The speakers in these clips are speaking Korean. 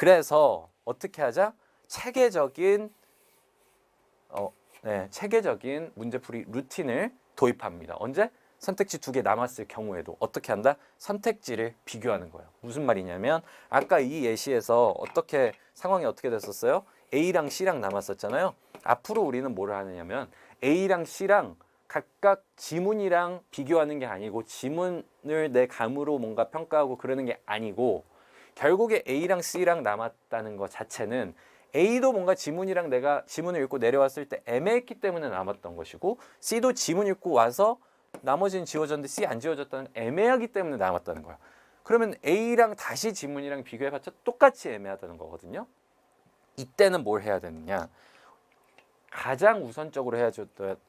그래서 어떻게 하자? 체계적인 어, 네, 체계적인 문제풀이 루틴을 도입합니다. 언제? 선택지 두 개 남았을 경우에도 어떻게 한다? 선택지를 비교하는 거예요. 무슨 말이냐면 아까 이 예시에서 어떻게 상황이 어떻게 됐었어요? A랑 C랑 남았었잖아요. 앞으로 우리는 뭐를 하느냐면 A랑 C랑 각각 지문이랑 비교하는 게 아니고 지문을 내 감으로 뭔가 평가하고 그러는 게 아니고 결국에 A랑 C랑 남았다는 것 자체는 A도 뭔가 지문이랑 내가 지문을 읽고 내려왔을 때 애매했기 때문에 남았던 것이고 C도 지문 읽고 와서 나머지는 지워졌는데 C 안 지워졌다는 애매하기 때문에 남았다는 거야. 그러면 A랑 다시 지문이랑 비교해봤자 똑같이 애매하다는 거거든요. 이때는 뭘 해야 되느냐? 가장 우선적으로 해줘,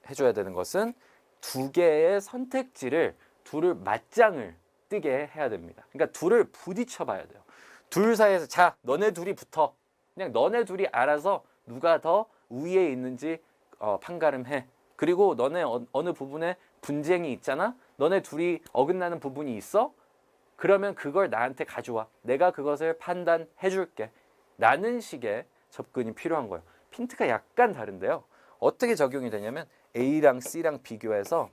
해줘야 되는 것은 두 개의 선택지를 둘을 맞짱을 뜨게 해야 됩니다. 그러니까 둘을 부딪혀 봐야 돼요. 둘 사이에서 자 너네 둘이 붙어. 그냥 너네 둘이 알아서 누가 더 우위에 있는지 어, 판가름해. 그리고 너네 어, 어느 부분에 분쟁이 있잖아. 너네 둘이 어긋나는 부분이 있어. 그러면 그걸 나한테 가져와. 내가 그것을 판단해 줄게. 라는 식의 접근이 필요한 거예요. 핀트가 약간 다른데요. 어떻게 적용이 되냐면 A랑 C랑 비교해서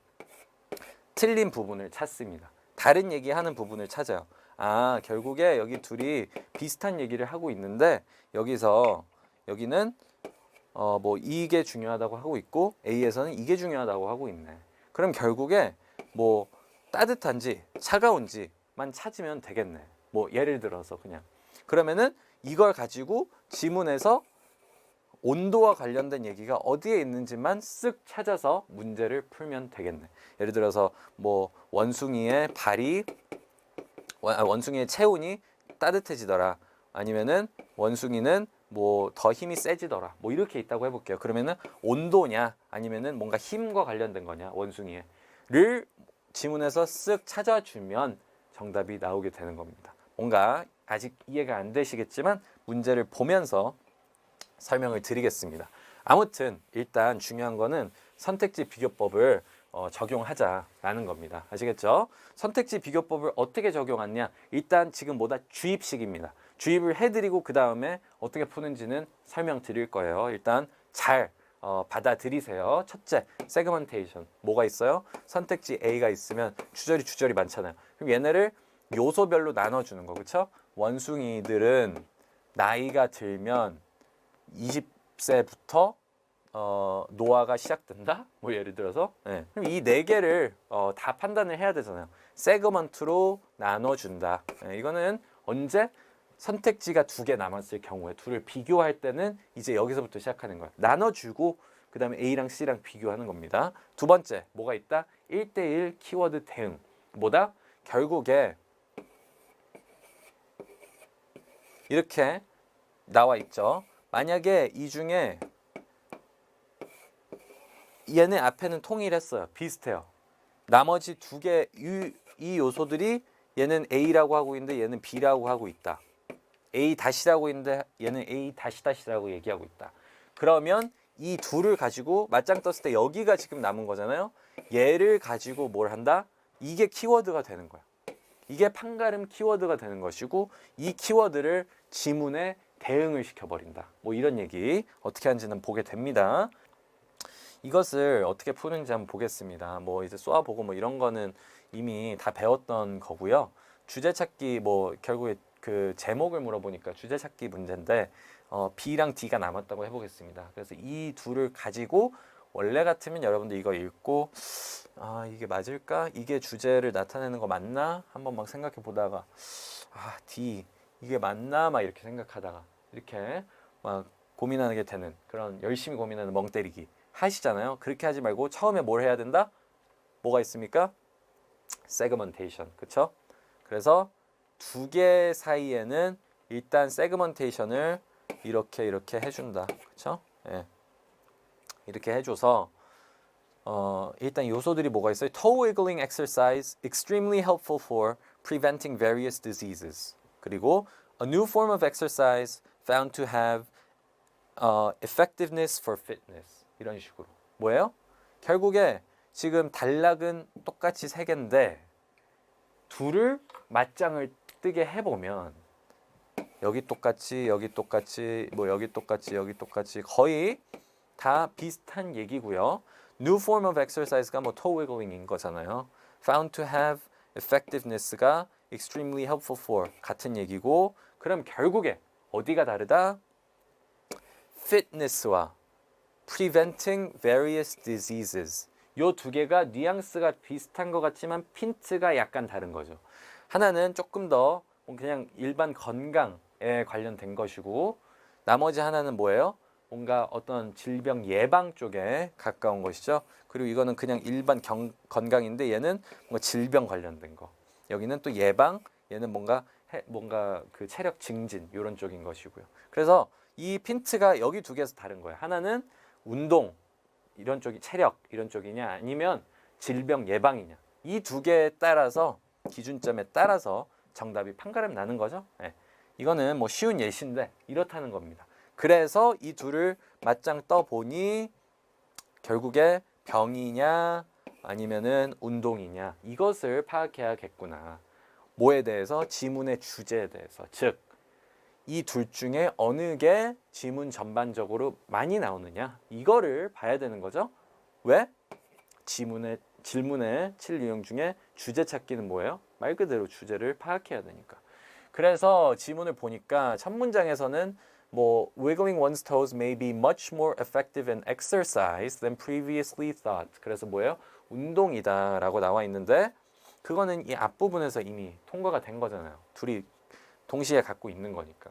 틀린 부분을 찾습니다. 다른 얘기하는 부분을 찾아요. 아, 결국에 여기 둘이 비슷한 얘기를 하고 있는데 여기서 여기는 어 뭐 이게 중요하다고 하고 있고 A에서는 이게 중요하다고 하고 있네. 그럼 결국에 뭐 따뜻한지 차가운지만 찾으면 되겠네. 뭐 예를 들어서 그냥 그러면은 이걸 가지고 지문에서 온도와 관련된 얘기가 어디에 있는지만 쓱 찾아서 문제를 풀면 되겠네. 예를 들어서 뭐 원숭이의 발이 원- 아, 원숭이의 체온이 따뜻해지더라. 아니면은 원숭이는 뭐 더 힘이 세지더라. 뭐 이렇게 있다고 해볼게요. 그러면은 온도냐 아니면은 뭔가 힘과 관련된 거냐 원숭이를 지문에서 쓱 찾아주면 정답이 나오게 되는 겁니다. 뭔가 아직 이해가 안 되시겠지만 문제를 보면서 설명을 드리겠습니다. 아무튼 일단 중요한 거는 선택지 비교법을 어, 적용하자라는 겁니다. 아시겠죠? 선택지 비교법을 어떻게 적용하냐? 일단 지금 뭐다 주입식입니다. 주입을 해드리고 그 다음에 어떻게 푸는지는 설명드릴 거예요. 일단 잘 어, 받아들이세요. 첫째, 세그먼테이션 뭐가 있어요? 선택지 A가 있으면 주저리 주저리 많잖아요. 그럼 얘네를 요소별로 나눠주는 거, 그렇죠? 원숭이들은 나이가 들면 20세부터 어, 노화가 시작된다? 뭐 예를 들어서 네. 그럼 이 네 개를 어, 다 판단을 해야 되잖아요. 세그먼트로 나눠준다. 네, 이거는 언제 선택지가 두 개 남았을 경우에 둘을 비교할 때는 이제 여기서부터 시작하는 거야. 나눠주고 그 다음에 A랑 C랑 비교하는 겁니다. 두 번째 뭐가 있다? 1대1 키워드 대응. 뭐다? 결국에 이렇게 나와 있죠. 만약에 이 중에 얘네 앞에는 통일했어요. 비슷해요. 나머지 두 개 이 요소들이 얘는 A라고 하고 있는데 얘는 B라고 하고 있다. A 다시라고 있는데 얘는 A 다시 다시라고 얘기하고 있다. 그러면 이 둘을 가지고 맞짱 떴을 때 여기가 지금 남은 거잖아요. 얘를 가지고 뭘 한다? 이게 키워드가 되는 거야. 이게 판가름 키워드가 되는 것이고 이 키워드를 지문에 대응을 시켜버린다. 뭐 이런 얘기 어떻게 하는지는 보게 됩니다. 이것을 어떻게 푸는지 한번 보겠습니다. 뭐 이제 쏘아보고 뭐 이런 거는 이미 다 배웠던 거고요. 주제 찾기 뭐 결국에 그 제목을 물어보니까 주제 찾기 문제인데 어, B랑 D가 남았다고 해보겠습니다. 그래서 이 둘을 가지고 원래 같으면 여러분들 이거 읽고 아 이게 맞을까? 이게 주제를 나타내는 거 맞나? 한번 막 생각해 보다가 아 D 이게 맞나? 막 이렇게 생각하다가 이렇게 막 고민하게 되는 그런 열심히 고민하는 멍 때리기 하시잖아요. 그렇게 하지 말고 처음에 뭘 해야 된다? 뭐가 있습니까? 세그먼테이션. 그쵸? 그래서 두 개 사이에는 일단 세그먼테이션을 이렇게 이렇게 해 준다. 그쵸? 예. 이렇게 해 줘서 어, 일단 요소들이 뭐가 있어요? Toe wiggling exercise extremely helpful for preventing various diseases. 그리고 a new form of exercise found to have uh, effectiveness for fitness. 이런 식으로. 뭐예요? 결국에 지금 단락은 똑같이 세 개인데 둘을 맞짱을 뜨게 해보면 여기 똑같이 여기 똑같이 뭐 여기 똑같이 여기 똑같이 거의 다 비슷한 얘기고요. New form of exercise가 뭐 toe wiggling인 거잖아요. Found to have effectiveness가 extremely helpful for 같은 얘기고 그럼 결국에 어디가 다르다? fitness와 preventing various diseases 요 두 개가 뉘앙스가 비슷한 것 같지만 핀트가 약간 다른 거죠. 하나는 조금 더 그냥 일반 건강에 관련된 것이고 나머지 하나는 뭐예요? 뭔가 어떤 질병 예방 쪽에 가까운 것이죠. 그리고 이거는 그냥 일반 경, 건강인데 얘는 뭔가 질병 관련된 거. 여기는 또 예방, 얘는 뭔가 해, 뭔가 그 체력 증진 이런 쪽인 것이고요. 그래서 이 핀트가 여기 두 개에서 다른 거예요. 하나는 운동 이런 쪽이 체력 이런 쪽이냐 아니면 질병 예방이냐 이 두 개에 따라서 기준점에 따라서 정답이 판가름 나는 거죠. 예. 이거는 뭐 쉬운 예시인데 이렇다는 겁니다. 그래서 이 둘을 맞짱 떠 보니 결국에 병이냐 아니면은 운동이냐 이것을 파악해야겠구나. 뭐에 대해서 지문의 주제에 대해서 즉 이 둘 중에 어느 게 지문 전반적으로 많이 나오느냐 이거를 봐야 되는 거죠. 왜? 지문의 질문의 칠 유형 중에 주제 찾기는 뭐예요? 말 그대로 주제를 파악해야 되니까. 그래서 지문을 보니까 첫 문장에서는 뭐 wiggling one's toes may be much more effective in exercise than previously thought. 그래서 뭐예요? 운동이다라고 나와 있는데 그거는 이 앞부분에서 이미 통과가 된 거잖아요. 둘이 동시에 갖고 있는 거니까.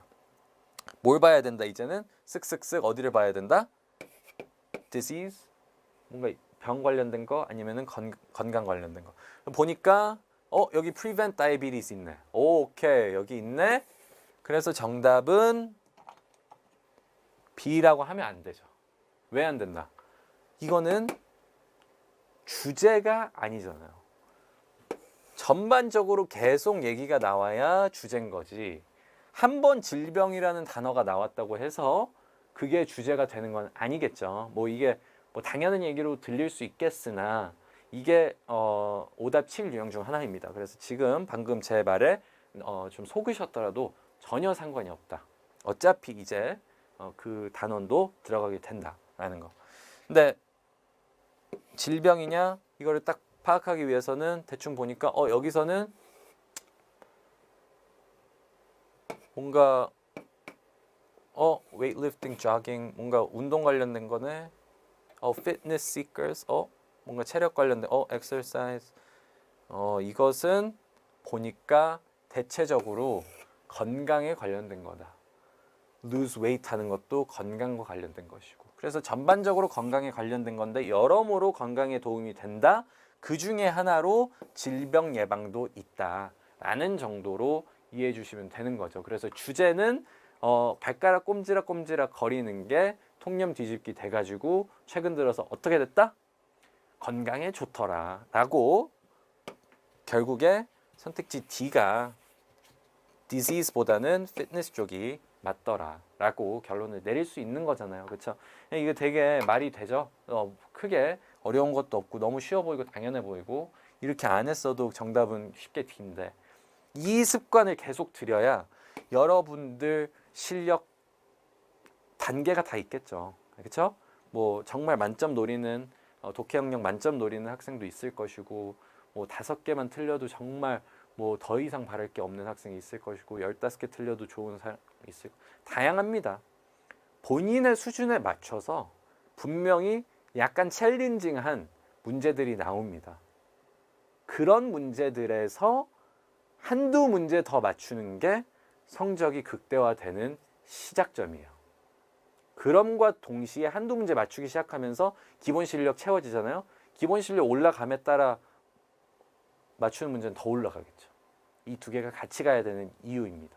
뭘 봐야 된다 이제는? 쓱쓱쓱 어디를 봐야 된다? disease? 뭔가 병 관련된 거? 아니면은 건, 건강 관련된 거? 보니까 어 여기 prevent diabetes 있네. 오, 오케이 여기 있네. 그래서 정답은 B라고 하면 안 되죠. 왜 안 된다? 이거는 주제가 아니잖아요 전반적으로 계속 얘기가 나와야 주제인 거지 한 번 질병이라는 단어가 나왔다고 해서 그게 주제가 되는 건 아니겠죠 뭐 이게 뭐 당연한 얘기로 들릴 수 있겠으나 이게 어, 오답 7 유형 중 하나입니다. 그래서 지금 방금 제 말에 어, 좀 속으셨더라도 전혀 상관이 없다. 어차피 이제 어, 그 단원도 들어가게 된다라는 거. 근데 질병이냐 이거를 딱 파악하기 위해서는 대충 보니까 어 여기서는 뭔가 어 웨이트리프팅, 조깅 뭔가 운동 관련된 거네. 어 fitness seekers 어 뭔가 체력 관련된 어 exercise 어 이것은 보니까 대체적으로 건강에 관련된 거다. lose weight 하는 것도 건강과 관련된 것이고. 그래서 전반적으로 건강에 관련된 건데 여러모로 건강에 도움이 된다. 그 중에 하나로 질병 예방도 있다라는 정도로 이해해 주시면 되는 거죠. 그래서 주제는 어, 발가락 꼼지락 꼼지락 거리는 게 통념 뒤집기 돼가지고 최근 들어서 어떻게 됐다? 건강에 좋더라 라고 결국에 선택지 D가 disease보다는 fitness 쪽이 맞더라 라고 결론을 내릴 수 있는 거잖아요. 그렇죠 이거 되게 말이 되죠? 어, 크게. 어려운 것도 없고 너무 쉬워 보이고 당연해 보이고 이렇게 안 했어도 정답은 쉽게 D인데. 이 습관을 계속 들여야 여러분들 실력 단계가 다 있겠죠. 그렇죠? 뭐 정말 만점 노리는 어, 독해 영역 만점 노리는 학생도 있을 것이고 뭐 다섯 개만 틀려도 정말 뭐 더 이상 바랄 게 없는 학생이 있을 것이고 열다섯 개 틀려도 좋은 사람 있을 다양합니다. 본인의 수준에 맞춰서 분명히 약간 챌린징한 문제들이 나옵니다. 그런 문제들에서 한두 문제 더 맞추는 게 성적이 극대화되는 시작점이에요. 그럼과 동시에 한두 문제 맞추기 시작하면서 기본 실력 채워지잖아요. 기본 실력 올라감에 따라 맞추는 문제는 더 올라가겠죠. 이 두 개가 같이 가야 되는 이유입니다.